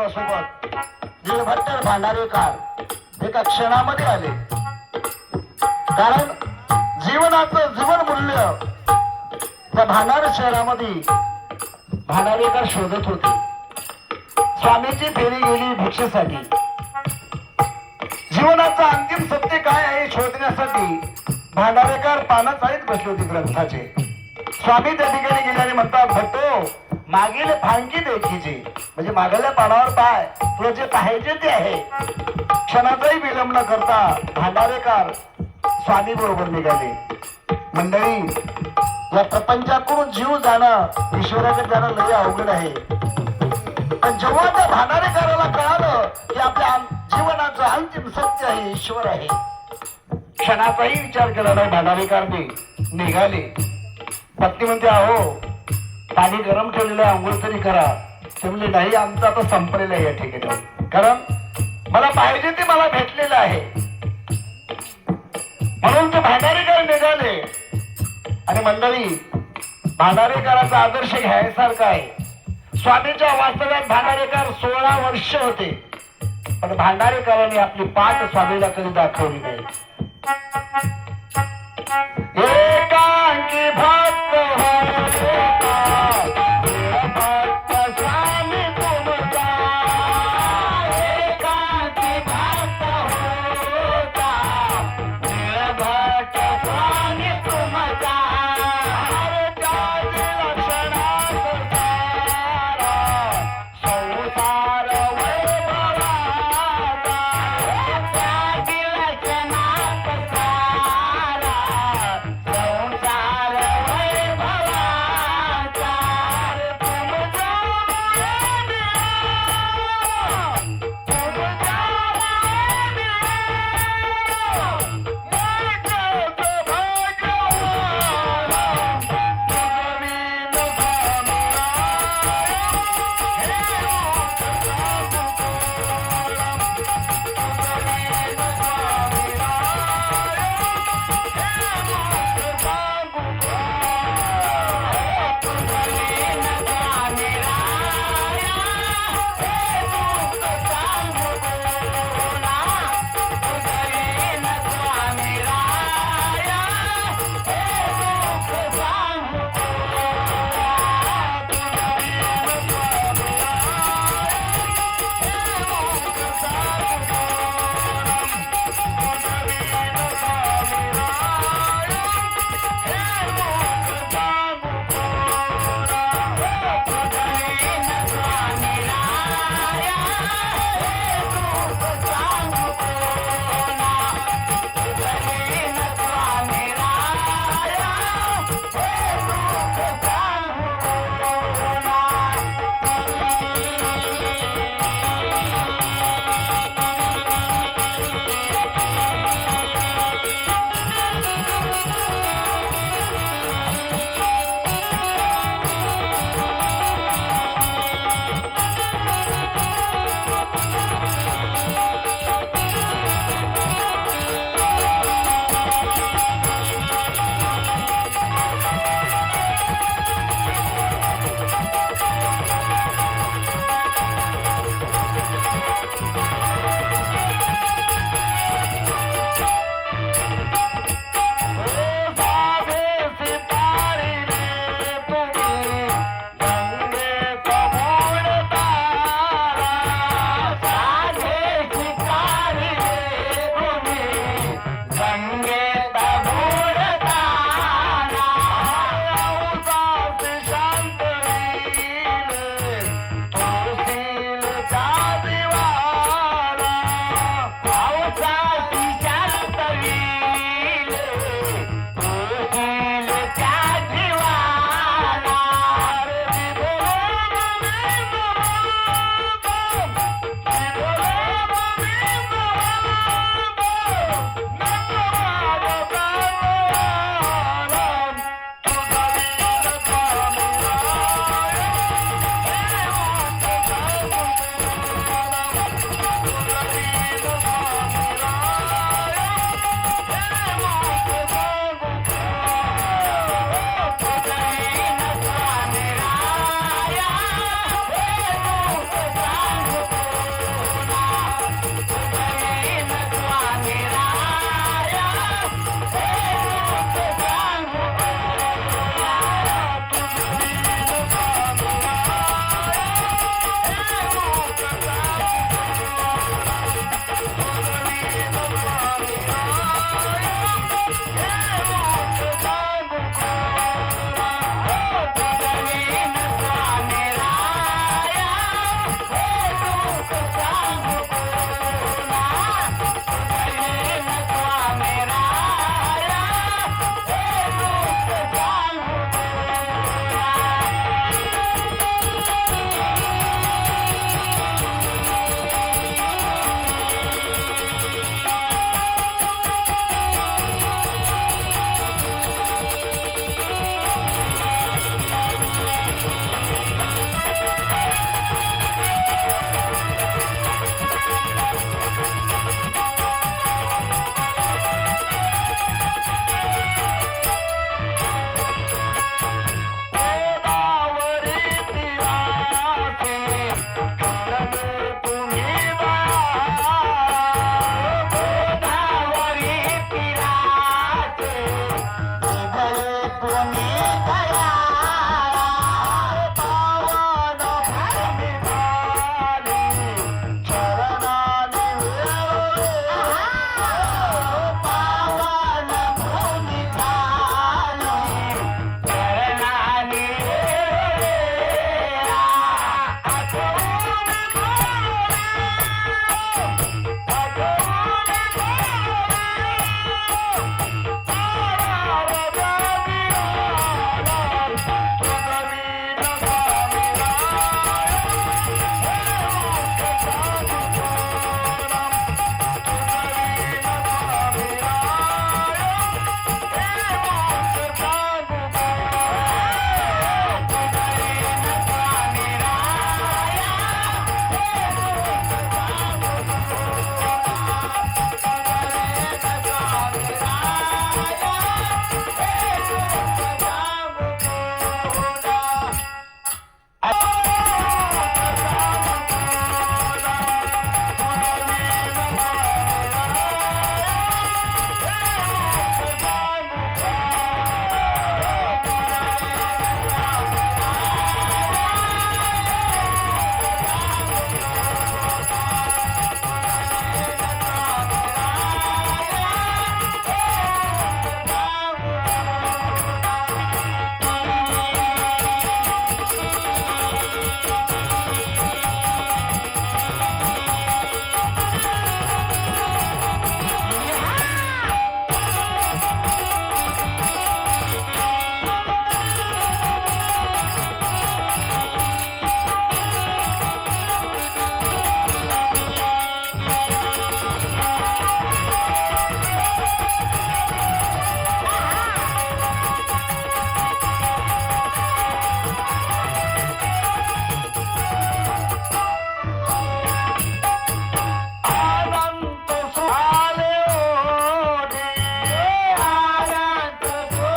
निर्भट्टर भांडारे काळ एका क्षणामध्ये आले. कारण जीवनाचं जीवन मूल्य त्या भांडार शहरामध्ये भांडारेकर शोधत होते. स्वामीची फेरी गेली भिक्षेसाठी. जीवनाचं अंतिम सत्य काय आहे शोधण्यासाठी भांडारेकर पानं चाळीत बसले होते ग्रंथाचे. स्वामी त्या ठिकाणी गेल्याने म्हणतात भट्टो मागील फांकी देखीचे म्हणजे मागल्या पानावर पाय. तुला जे पाहायचे ते आहे. क्षणाचाही विलंब न करता भांडारेकार स्वामी बरोबर निघाले. मंडळी या प्रपंचाकडून जीव जाणं ईश्वराकडे जाणं लय अवघड आहे. पण जेव्हा त्या भांडारेकाराला कळालं की आपल्या जीवनाचं अंतिम सत्य आहे ईश्वर आहे क्षणाचाही विचार केला नाही भांडारेकारने. निघाले. पत्नी म्हणते अहो पाणी गरम केलेलं आहे आंघोळ तरी करा. ते म्हणजे नाही आमचं आता संपलेलं आहे या ठिकाणी. कारण मला पाहिजे ते मला भेटलेलं आहे. म्हणून ते भांडारेकर निघाले. आणि मंडळी भांडारेकराचा आदर्श घ्यायसारखा आहे. स्वामीच्या वास्तव्यात भांडारेकर सोळा वर्ष होते. पण भांडारेकरांनी आपली पाठ स्वामीला कधी दाखवली नाही.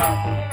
Música